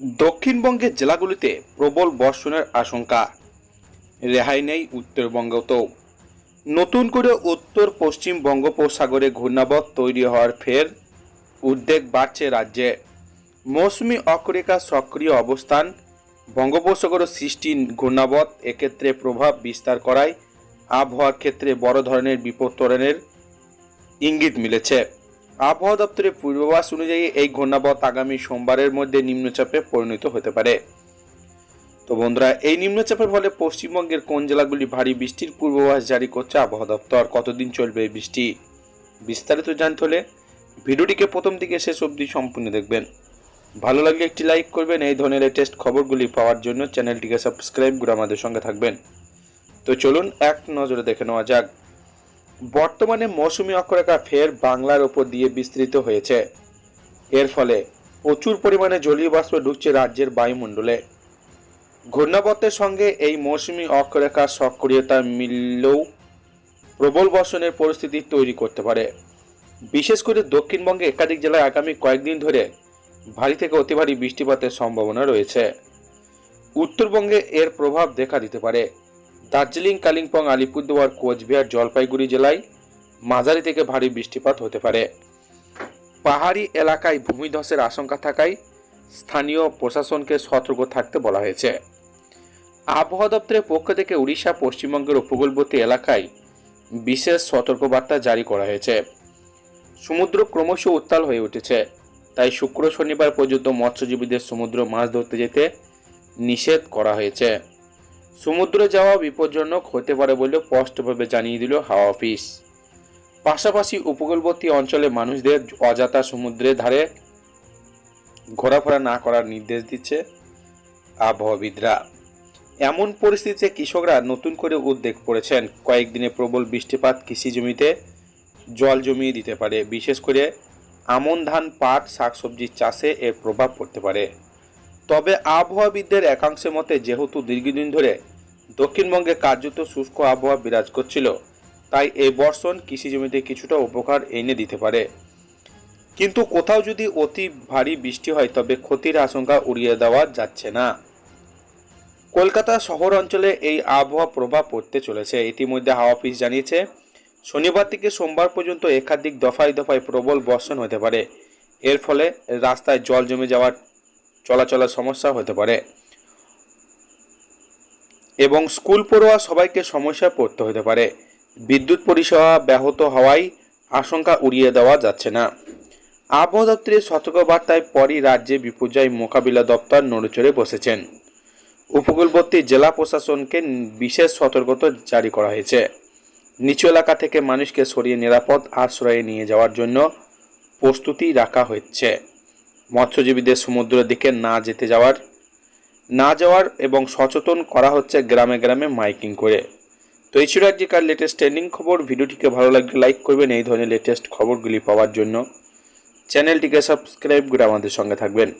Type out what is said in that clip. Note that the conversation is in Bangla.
দক্ষিণবঙ্গের জেলাগুলিতে প্রবল বর্ষণের আশঙ্কা। রেহাই নেই উত্তরবঙ্গতেও নতুন করে উত্তর পশ্চিম বঙ্গোপসাগরে ঘূর্ণাবত তৈরি হওয়ার ফের উদ্বেগ বাড়ছে রাজ্যে। মৌসুমি অক্ষরেখা সক্রিয় অবস্থান, বঙ্গোপসাগর সৃষ্টি ঘূর্ণাবত এক্ষেত্রে প্রভাব বিস্তার করায় আবহাওয়ার ক্ষেত্রে বড় ধরনের বিপদ ত্বরণের ইঙ্গিত মিলেছে। আবহাওয়া দপ্তরের পূর্বাভাস অনুযায়ী এই ঘূর্ণাবত আগামী সোমবারের মধ্যে নিম্নচাপে পরিণত হতে পারে। তো বন্ধুরা, এই নিম্নচাপের ফলে পশ্চিমবঙ্গের কোন জেলাগুলি ভারী বৃষ্টির পূর্বাভাস জারি করছে আবহাওয়া দপ্তর? কতদিন চলবে এই বৃষ্টি? বিস্তারিত জানতে হলে ভিডিওটিকে প্রথম থেকে শেষ অবধি সম্পূর্ণ দেখবেন। ভালো লাগলে একটি লাইক করবেন, এই ধরনের লেটেস্ট খবরগুলি পাওয়ার জন্য চ্যানেলটিকে সাবস্ক্রাইব করে আমাদের সঙ্গে থাকবেন। তো চলুন এক নজরে দেখে নেওয়া যাক। বর্তমানে মৌসুমী অক্ষরেখা ফের বাংলার ওপর দিয়ে বিস্তৃত হয়েছে। এর ফলে প্রচুর পরিমাণে জলীয় বাষ্প ঢুকছে রাজ্যের বায়ুমণ্ডলে। ঘূর্ণাবর্তের সঙ্গে এই মৌসুমী অক্ষরেখার সক্রিয়তা মিললেও প্রবল বর্ষণের পরিস্থিতি তৈরি করতে পারে। বিশেষ করে দক্ষিণবঙ্গে একাধিক জেলায় আগামী কয়েকদিন ধরে ভারী থেকে অতি ভারী বৃষ্টিপাতের সম্ভাবনা রয়েছে। উত্তরবঙ্গে এর প্রভাব দেখা দিতে পারে। দার্জিলিং, কালিম্পং, আলিপুরদুয়ার, কোচবিহার, জলপাইগুড়ি জেলায় মাঝারি থেকে ভারী বৃষ্টিপাত হতে পারে। পাহাড়ি এলাকায় ভূমিধসের আশঙ্কা থাকায় স্থানীয় প্রশাসনকে সতর্ক থাকতে বলা হয়েছে। আবহাওয়া দপ্তরের পক্ষ থেকে উড়িষ্যা, পশ্চিমবঙ্গের উপকূলবর্তী এলাকায় বিশেষ সতর্কবার্তা জারি করা হয়েছে। সমুদ্র ক্রমশ উত্তাল হয়ে উঠেছে, তাই শুক্র শনিবার পর্যন্ত মৎস্যজীবীদের সমুদ্র মাছ ধরতে যেতে নিষেধ করা হয়েছে। সমুদ্রে যাওয়া বিপজ্জনক হতে পারে বলে স্পষ্টভাবে জানিয়ে দিল হাওয়া অফিস। পাশাপাশি উপকূলবর্তী অঞ্চলে মানুষদের অযাতা সমুদ্রের ধারে ঘোরাফেরা না করার নির্দেশ দিচ্ছে আবহাওয়াবিদরা। এমন পরিস্থিতিতে কৃষকরা নতুন করে উদ্বেগ পড়েছেন কয়েকদিনে প্রবল বৃষ্টিপাত কৃষি জমিতে জল জমিয়ে দিতে পারে। বিশেষ করে আমন ধান, পাট শাকসবজির চাষে এর প্রভাব পড়তে পারে। তবে আবহাওয়াবিদদের একাংশের মতে, যেহেতু দীর্ঘদিন ধরে দক্ষিণবঙ্গে কার্যত শুষ্ক আবহাওয়া বিরাজ করছিল, তাই এই বর্ষণ কৃষি জমিতে কিছুটা উপকার এনে দিতে পারে। কিন্তু কোথাও যদি অতি ভারী বৃষ্টি হয়, তবে ক্ষতির আশঙ্কা উড়িয়ে দেওয়া যাচ্ছে না। কলকাতা শহর অঞ্চলে এই আবহাওয়া প্রভাব পড়তে চলেছে। ইতিমধ্যে হাওয়া অফিস জানিয়েছে, শনিবার থেকে সোমবার পর্যন্ত একাধিক দফায় দফায় প্রবল বর্ষণ হতে পারে। এর ফলে রাস্তায় জল জমে যাওয়ার চলাচলের সমস্যা হতে পারে। এবং স্কুল পড়ুয়া সবাইকে সমস্যায় পড়তে হতে পারে। বিদ্যুৎ পরিষেবা ব্যাহত হওয়ায় আশঙ্কা উড়িয়ে দেওয়া যাচ্ছে না। আবহাওয়া দপ্তরের সতর্কবার্তায় পরই রাজ্যে বিপর্যয় মোকাবিলা দপ্তর নড়েচড়ে বসেছেন। উপকূলবর্তী জেলা প্রশাসনকে বিশেষ সতর্কতা জারি করা হয়েছে। নিচু এলাকা থেকে মানুষকে সরিয়ে নিরাপদ আশ্রয়ে নিয়ে যাওয়ার জন্য প্রস্তুতি রাখা হচ্ছে। মৎস্যজীবীদের সমুদ্রের দিকে না যেতে যাওয়ার, না যাওয়ার এবং সচেতন করা হচ্ছে গ্রামে গ্রামে মাইকিং করে। তো এই ছিল আজকের লেটেস্ট ট্রেন্ডিং খবর। ভিডিওটিকে ভালো লাগলে লাইক করবেন এই ধরনের লেটেস্ট খবরগুলি পাওয়ার জন্য। চ্যানেলটিকে সাবস্ক্রাইব করে আমাদের সঙ্গে থাকবেন।